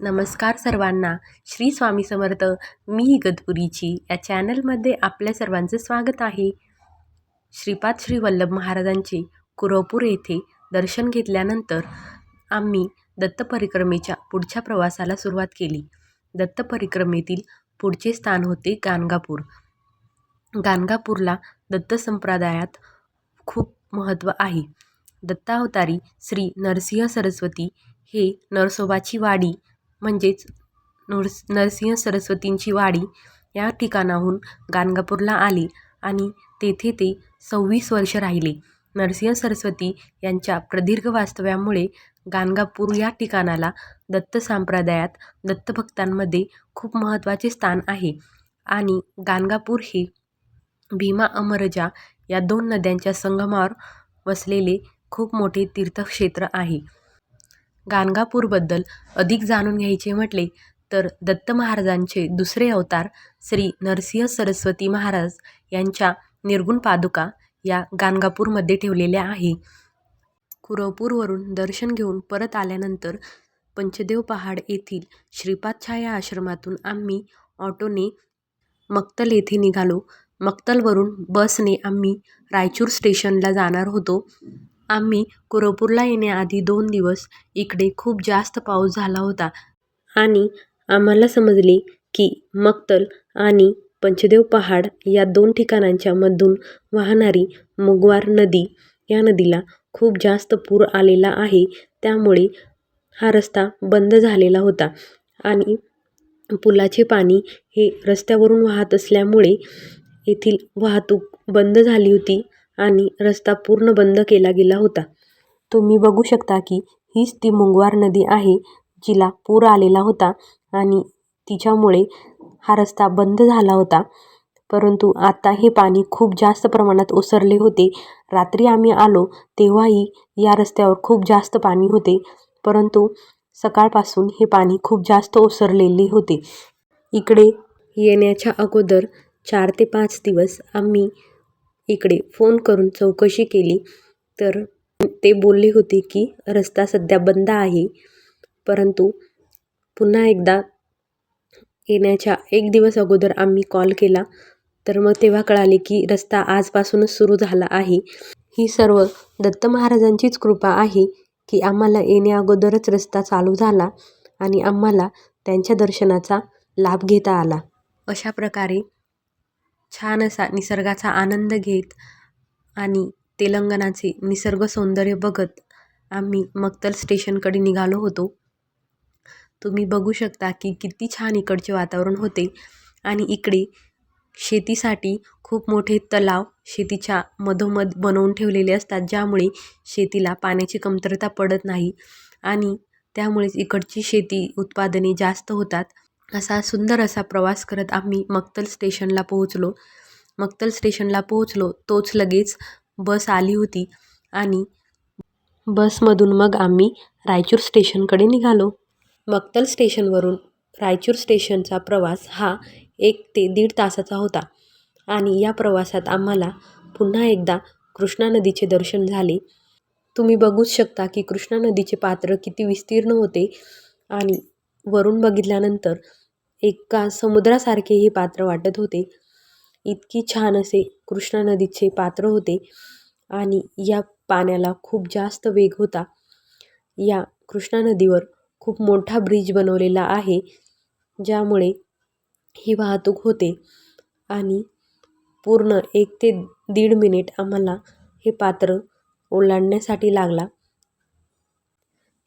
नमस्कार सर्वांना. श्री स्वामी समर्थ मी इगतपुरीची या चॅनलमध्ये आपल्या सर्वांचं स्वागत आहे. श्रीपाद श्री वल्लभ महाराजांचे कुरवपूर येथे दर्शन घेतल्यानंतर आम्ही दत्त परिक्रमेच्या पुढच्या प्रवासाला सुरुवात केली. दत्त परिक्रमेतील पुढचे स्थान होते गाणगापूर. गाणगापूरला दत्त संप्रदायात खूप महत्त्व आहे. दत्तावतारी श्री नरसिंह सरस्वती हे नरसोबाची वाडी म्हणजेच नृस नरसिंह सरस्वतींची वाडी या ठिकाणाहून गाणगापूरला आले आणि तेथे ते सव्वीस वर्ष राहिले. नरसिंह सरस्वती यांच्या प्रदीर्घ वास्तव्यामुळे गाणगापूर या ठिकाणाला दत्त संप्रदायात दत्तभक्तांमध्ये खूप महत्त्वाचे स्थान आहे आणि गाणगापूर हे भीमा अमरजा या दोन नद्यांच्या संगमावर वसलेले खूप मोठे तीर्थक्षेत्र आहे. गाणगापूरबद्दल अधिक जाणून घ्यायचे म्हटले तर दत्त महाराजांचे दुसरे अवतार श्री नरसिंह सरस्वती महाराज यांच्या निर्गुण पादुका या गाणगापूरमध्ये ठेवलेल्या आहे. कुरवपूरवरून दर्शन घेऊन परत आल्यानंतर पंचदेव पहाड येथील श्रीपाद छाया आश्रमातून आम्ही ऑटोने मक्तल येथे निघालो. मक्तलवरून बसने आम्ही रायचूर स्टेशनला जाणार होतो. आम्ही कुरवपूरला येण्याआधी दोन दिवस इकडे खूप जास्त पाऊस झाला होता. आणि आम्हाला समजले की मक्तल आणि पंचदेव पहाड या दोन ठिकाणांच्या मधून वाहणारी मुगवार नदी या नदीला खूप जास्त पूर आलेला आहे. त्यामुळे हा रस्ता बंद झालेला होता आणि पुलाचे पाणी हे रस्त्यावरून वाहत असल्यामुळे येथील वाहतूक बंद झाली होती. आणि रस्ता पूर्ण बंद केला गेला होता. तुम्ही बघू शकता की हीच ती मुंगवार नदी आहे जिला पूर आलेला होता आणि तिच्यामुळे हा रस्ता बंद झाला होता. परंतु आता हे पाणी खूप जास्त प्रमाणात ओसरले होते. रात्री आम्ही आलो तेव्हाही या रस्त्यावर खूप जास्त पाणी होते. परंतु सकाळपासून हे पाणी खूप जास्त ओसरलेले होते. इकडे येण्याच्या अगोदर चार ते पाच दिवस आम्ही इकडे फोन करून चौकशी केली तर ते बोलले होते की रस्ता सध्या बंद आहे. परंतु पुन्हा एकदा येण्याच्या एक दिवस अगोदर आम्ही कॉल केला तर मग तेव्हा कळाले की रस्ता आजपासूनच सुरू झाला आहे. ही सर्व दत्त महाराजांचीच कृपा आहे की आम्हाला येण्याअगोदरच रस्ता चालू झाला आणि आम्हाला त्यांच्या दर्शनाचा लाभ घेता आला. अशा प्रकारे छान असा निसर्गाचा आनंद घेत आणि तेलंगणाचे निसर्ग सौंदर्य बघत आम्ही मक्तल स्टेशनकडे निघालो होतो. तुम्ही बघू शकता की किती छान इकडचे वातावरण होते आणि इकडे शेतीसाठी खूप मोठे तलाव शेतीच्या मधोमध बनवून ठेवलेले असतात ज्यामुळे शेतीला पाण्याची कमतरता पडत नाही आणि त्यामुळेच इकडची शेती उत्पादने जास्त होतात. असा सुंदर असा प्रवास करत आम्ही मक्तल स्टेशनला पोहोचलो. मक्तल स्टेशनला पोहोचलो तोच लगेच बस आली होती आणि बसमधून मग आम्ही रायचूर स्टेशनकडे निघालो. मक्तल स्टेशनवरून रायचूर स्टेशनचा प्रवास हा एक ते दीड तासाचा होता आणि या प्रवासात आम्हाला पुन्हा एकदा कृष्णा नदीचे दर्शन झाले. तुम्ही बघूच शकता की कृष्णा नदीचे पात्र किती विस्तीर्ण होते आणि वरून बघितल्यानंतर एका समुद्रासारखे हे पात्र वाटत होते. इतकी छान असे कृष्णा नदीचे पात्र होते आणि या पाण्याला खूप जास्त वेग होता. या कृष्णा नदीवर खूप मोठा ब्रिज बनवलेला आहे ज्यामुळे ही वाहतूक होते आणि पूर्ण एक ते दीड मिनिट आम्हाला हे पात्र ओलांडण्यासाठी लागला.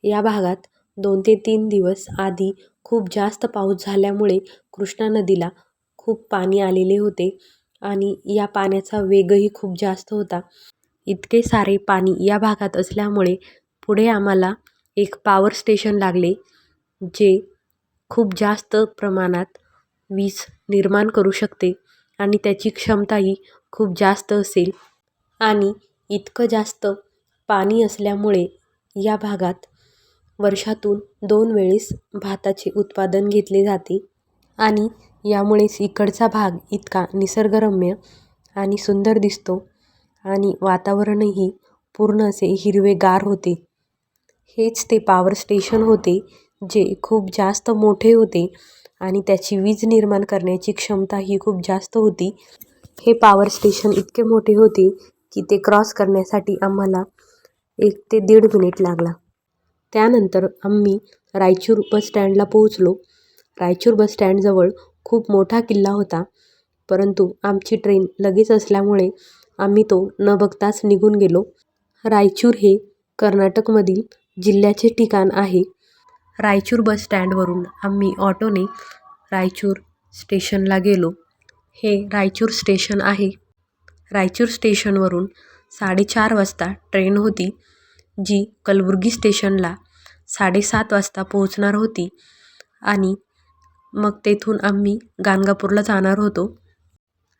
या भागात दोन ते तीन दिवस आधी खूप जास्त पाऊस झाल्यामुळे कृष्णा नदीला खूप पाणी आलेले होते आणि या पाण्याचा वेगही खूप जास्त होता. इतके सारे पाणी या भागात असल्यामुळे पुढे आम्हाला एक पॉवर स्टेशन लागले जे खूप जास्त प्रमाणात वीज निर्माण करू शकते आणि त्याची क्षमताही खूप जास्त असेल. आणि इतकं जास्त पाणी असल्यामुळे या भागात वर्षातून दोन वेळेस भाताचे उत्पादन घेतले जाते आणि यामुळेच इकडचा भाग इतका निसर्गरम्य आणि सुंदर दिसतो आणि वातावरणही पूर्ण असे हिरवेगार होते. हेच ते पॉवर स्टेशन होते जे खूप जास्त मोठे होते आणि त्याची वीज निर्माण करण्याची क्षमता ही खूप जास्त होती. हे पॉवर स्टेशन इतके मोठे होते की ते क्रॉस करण्यासाठी आम्हाला एक ते दीड मिनिट लागला. त्यानंतर आम्ही रायचूर बस स्टँडला पोहोचलो. रायचूर बस स्टँडजवळ खूप मोठा किल्ला होता परंतु आमची ट्रेन लगेच असल्यामुळे आम्ही तो न बघताच निघून गेलो. रायचूर हे कर्नाटकमधील जिल्ह्याचे ठिकाण आहे. रायचूर बस स्टँडवरून आम्ही ऑटोने रायचूर स्टेशनला गेलो. हे रायचूर स्टेशन आहे. रायचूर स्टेशनवरून साडेचार वाजता ट्रेन होती. जी कलबुर्गी स्टेशनला साडेसात वाजता पोहोचणार होती आणि मग तेथून आम्ही गाणगापूरला जाणार होतो.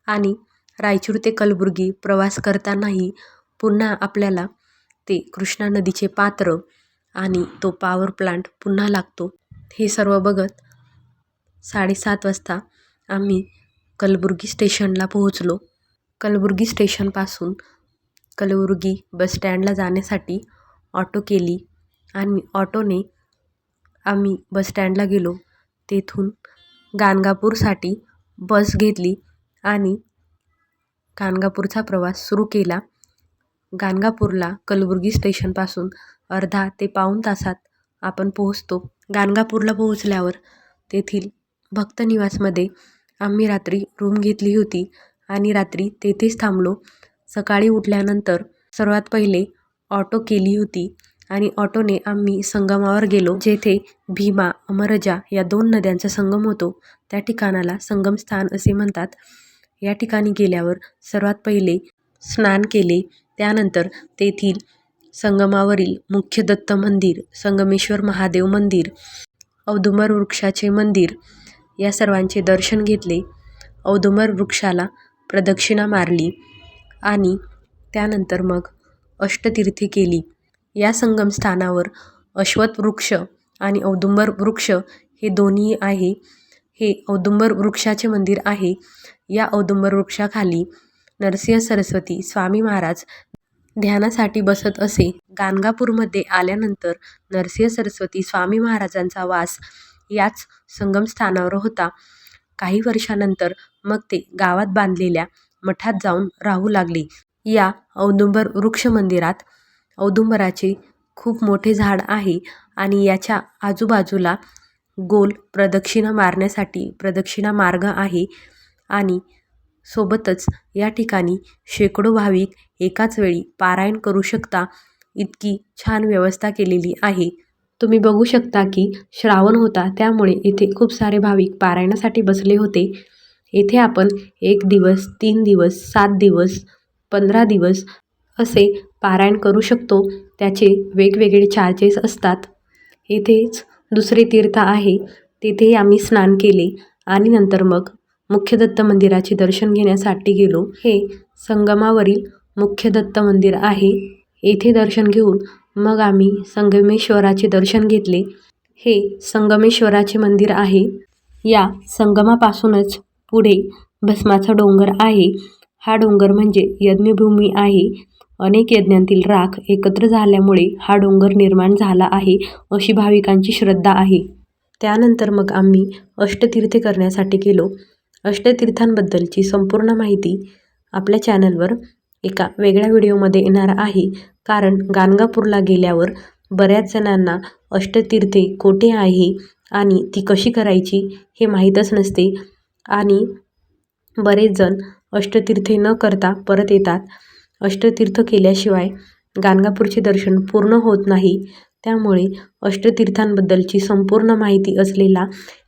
आणि रायचूर ते कलबुर्गी प्रवास करतानाही पुन्हा आपल्याला ते कृष्णा नदीचे पात्र आणि तो पॉवर प्लांट पुन्हा लागतो. हे सर्व बघत साडेसात वाजता आम्ही कलबुर्गी स्टेशनला पोहोचलो. कलबुर्गी स्टेशनपासून कलबुर्गी बस स्टँडला जाण्यासाठी ऑटो केली. आणि ऑटोने आम्ही बस स्टँडला गेलो. तेथून गाणगापूरसाठी बस घेतली आणि गाणगापूरचा प्रवास सुरू केला. गाणगापूरला कलबुर्गी स्टेशनपासून अर्धा ते पाऊण तासात आपण पोहोचतो. गाणगापूरला पोहोचल्यावर तेथील भक्तनिवासमध्ये आम्ही रात्री रूम घेतली होती आणि रात्री तेथेच थांबलो. सकाळी उठल्यानंतर सर्वात पहिले ऑटो केली होती आणि ऑटोने आम्ही संगमावर गेलो जेथे भीमा अमरजा या दोन नद्यांचा संगम होतो. त्या ठिकाणाला संगमस्थान असे म्हणतात. या ठिकाणी गेल्यावर सर्वात पहिले स्नान केले त्यानंतर तेथील संगमावरील मुख्य दत्त मंदिर संगमेश्वर महादेव मंदिर औदुंबर वृक्षाचे मंदिर या सर्वांचे दर्शन घेतले. औदुंबर वृक्षाला प्रदक्षिणा मारली आणि त्यानंतर मग अष्टतीर्थे केली. या संगमस्थानावर अश्वत्थ वृक्ष आणि औदुंबर वृक्ष हे दोन्ही आहे. हे औदुंबर वृक्षाचे मंदिर आहे. या औदुंबर वृक्षाखाली नरसिंह सरस्वती स्वामी महाराज ध्यानासाठी बसत असे. गाणगापूरमध्ये आल्यानंतर नरसिंह सरस्वती स्वामी महाराजांचा वास याच संगमस्थानावर होता. काही वर्षानंतर मग ते गावात बांधलेल्या मठात जाऊन राहू लागले. या औदुंबर वृक्ष मंदिरात औदुंबराचे खूप मोठे झाड आहे आणि याच्या आजूबाजूला गोल प्रदक्षिणा मारण्यासाठी प्रदक्षिणा मार्ग आहे आणि सोबतच या ठिकाणी शेकडो भाविक एकाच वेळी पारायण करू शकता इतकी छान व्यवस्था केलेली आहे. तुम्ही बघू शकता की श्रावण होता त्यामुळे इथे खूप सारे भाविक पारायणासाठी बसले होते. येथे आपण एक दिवस तीन दिवस सात दिवस पंधरा दिवस असे पारायण करू शकतो. त्याचे वेगवेगळे चार्जेस असतात. येथेच दुसरे तीर्थ आहे. तेथेही आम्ही स्नान केले आणि नंतर मग मुख्य दत्त मंदिराचे दर्शन घेण्यासाठी गेलो. हे संगमावरील मुख्य दत्त मंदिर आहे. येथे दर्शन घेऊन मग आम्ही संगमेश्वराचे दर्शन घेतले. हे संगमेश्वराचे मंदिर आहे. या संगमापासूनच पुढे भस्माचा डोंगर आहे. हा डोंगर म्हणजे यज्ञभूमी आहे. अनेक यज्ञांतील राख एकत्र झाल्यामुळे हा डोंगर निर्माण झाला आहे अशी भाविकांची श्रद्धा आहे. त्यानंतर मग आम्ही अष्टतीर्थे करण्यासाठी गेलो. अष्टतीर्थांबद्दलची संपूर्ण माहिती आपल्या चॅनलवर एका वेगळ्या व्हिडिओमध्ये येणार आहे. कारण गाणगापूरला गेल्यावर बऱ्याच जणांना अष्टतीर्थे कोठे आहे आणि ती कशी करायची हे माहीतच नसते. आणि बरेच जण अष्टतीर्थे न करता परत येतात. अष्टतीर्थ केल्याशिवाय गाणगापूरचे दर्शन पूर्ण होत नाही. त्यामुळे अष्टतीर्थांबद्दलची संपूर्ण माहिती असलेला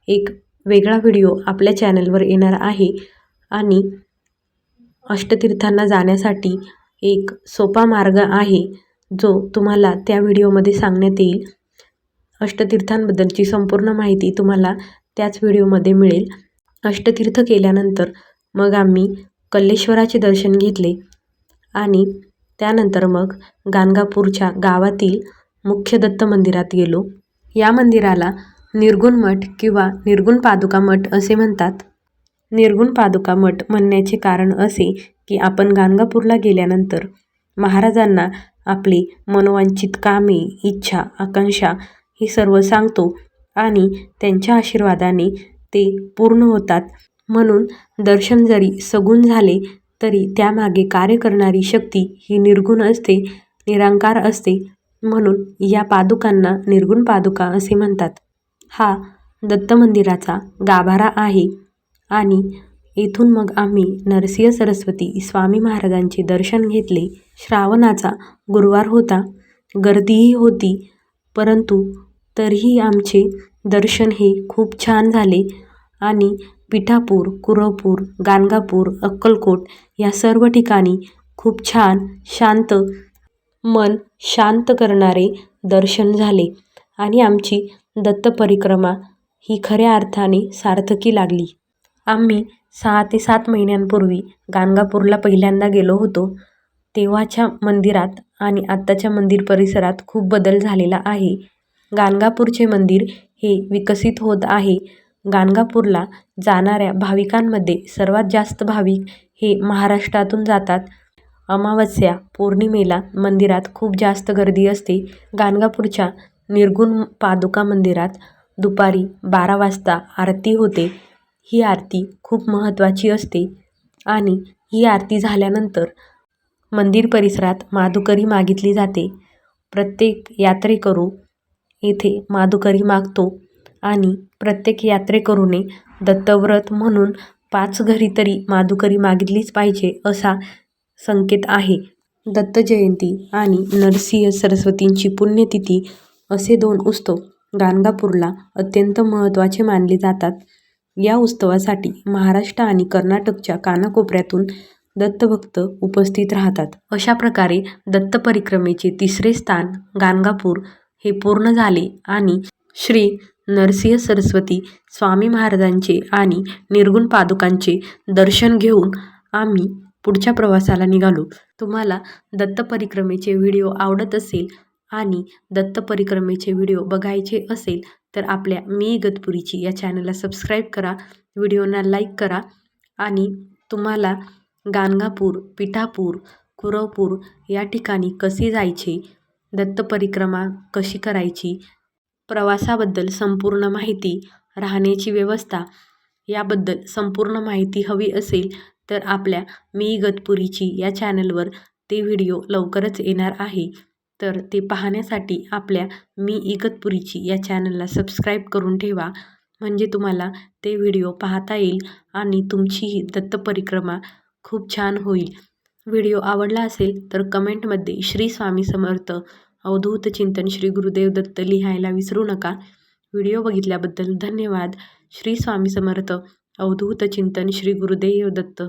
एक वेगळा व्हिडिओ आपल्या चॅनलवर येणार आहे आणि अष्टतीर्थांना जाण्यासाठी एक सोपा मार्ग आहे जो तुम्हाला त्या व्हिडिओमध्ये सांगण्यात येईल. अष्टतीर्थांबद्दलची संपूर्ण माहिती तुम्हाला त्याच व्हिडिओमध्ये मिळेल. अष्टतीर्थ केल्यानंतर मग आम्ही कल्लेश्वराचे दर्शन घेतले आणि त्यानंतर मग गाणगापूरच्या गावातील मुख्य दत्त मंदिरात गेलो. या मंदिराला निर्गुण मठ किंवा निर्गुण पादुका मठ असे म्हणतात. निर्गुण पादुका मठ म्हणण्याचे कारण असे की आपण गाणगापूरला गेल्यानंतर महाराजांना आपली मनोवांछित कामे इच्छा आकांक्षा ही सर्व सांगतो आणि त्यांच्या आशीर्वादाने ते पूर्ण होतात. म्हणून दर्शन जरी सगुण झाले तरी त्यामागे कार्य करणारी शक्ती ही निर्गुण असते निराकार असते म्हणून या पादुकांना निर्गुण पादुका असे म्हणतात. हा दत्त मंदिराचा गाभारा आहे आणि येथून मग आम्ही नरसिंह सरस्वती स्वामी महाराजांचे दर्शन घेतले. श्रावणाचा गुरुवार होता गर्दीही होती परंतु तरीही आमचे दर्शन हे खूप छान झाले आणि पिठापूर कुरवपूर गाणगापूर अक्कलकोट या सर्व ठिकाणी खूप छान शांत मन शांत करणारे दर्शन झाले आणि आमची दत्त परिक्रमा ही खऱ्या अर्थाने सार्थकी लागली. आम्ही सहा ते सात महिन्यांपूर्वी गाणगापूरला पहिल्यांदा गेलो होतो. तेव्हाच्या मंदिरात आणि आत्ताच्या मंदिर परिसरात खूप बदल झालेला आहे. गाणगापूरचे मंदिर हे विकसित होत आहे. गाणगापूरला जाणाऱ्या भाविकांमध्ये सर्वात जास्त भाविक हे महाराष्ट्रातून जातात. अमावस्या पौर्णिमेला मंदिरात खूप जास्त गर्दी असते. गाणगापूरच्या निर्गुण पादुका मंदिरात दुपारी बारा वाजता आरती होते. ही आरती खूप महत्त्वाची असते आणि ही आरती झाल्यानंतर मंदिर परिसरात माधुकरी मागितली जाते. प्रत्येक यात्रेकरू येथे माधुकरी मागतो. आणि प्रत्येक यात्रेकरूने दत्तव्रत म्हणून पाच घरी तरी माधुकरी मागितलीच पाहिजे असा संकेत आहे. दत्त जयंती आणि नरसिंह सरस्वतींची पुण्यतिथी असे दोन उत्सव गाणगापूरला अत्यंत महत्त्वाचे मानले जातात. या उत्सवासाठी महाराष्ट्र आणि कर्नाटकच्या कानाकोपऱ्यातून दत्तभक्त उपस्थित राहतात. अशा प्रकारे दत्त परिक्रमेचे तिसरे स्थान गाणगापूर हे पूर्ण झाले आणि श्री नरसिंह सरस्वती स्वामी महाराजांचे आणि निर्गुण पादुकांचे दर्शन घेऊन आम्ही पुढच्या प्रवासाला निघालो. तुम्हाला दत्त परिक्रमेचे व्हिडिओ आवडत असेल आणि दत्त परिक्रमेचे व्हिडिओ बघायचे असेल तर आपल्या मी गतपुरीची या चॅनलला सबस्क्राईब करा व्हिडिओना लाईक करा आणि तुम्हाला गाणगापूर पिठापूर कुरवपूर या ठिकाणी कसे जायचे दत्त परिक्रमा कशी करायची प्रवासाबद्दल संपूर्ण माहिती राहण्याची व्यवस्था याबद्दल संपूर्ण माहिती हवी असेल तर आपल्या मी इगतपुरीची या चॅनलवर ते व्हिडिओ लवकरच येणार आहे. तर ते पाहण्यासाठी आपल्या मी इगतपुरीची या चॅनलला सबस्क्राईब करून ठेवा म्हणजे तुम्हाला ते व्हिडिओ पाहता येईल आणि तुमचीही दत्त परिक्रमा खूप छान होईल. व्हिडिओ आवडला असेल तर कमेंटमध्ये श्री स्वामी समर्थ अवधूत चिंतन श्री गुरुदेव दत्त लिहायला विसरू नका. व्हिडिओ बघितल्याबद्दल धन्यवाद. श्री स्वामी समर्थ. अवधूत चिंतन श्री गुरुदेव दत्त.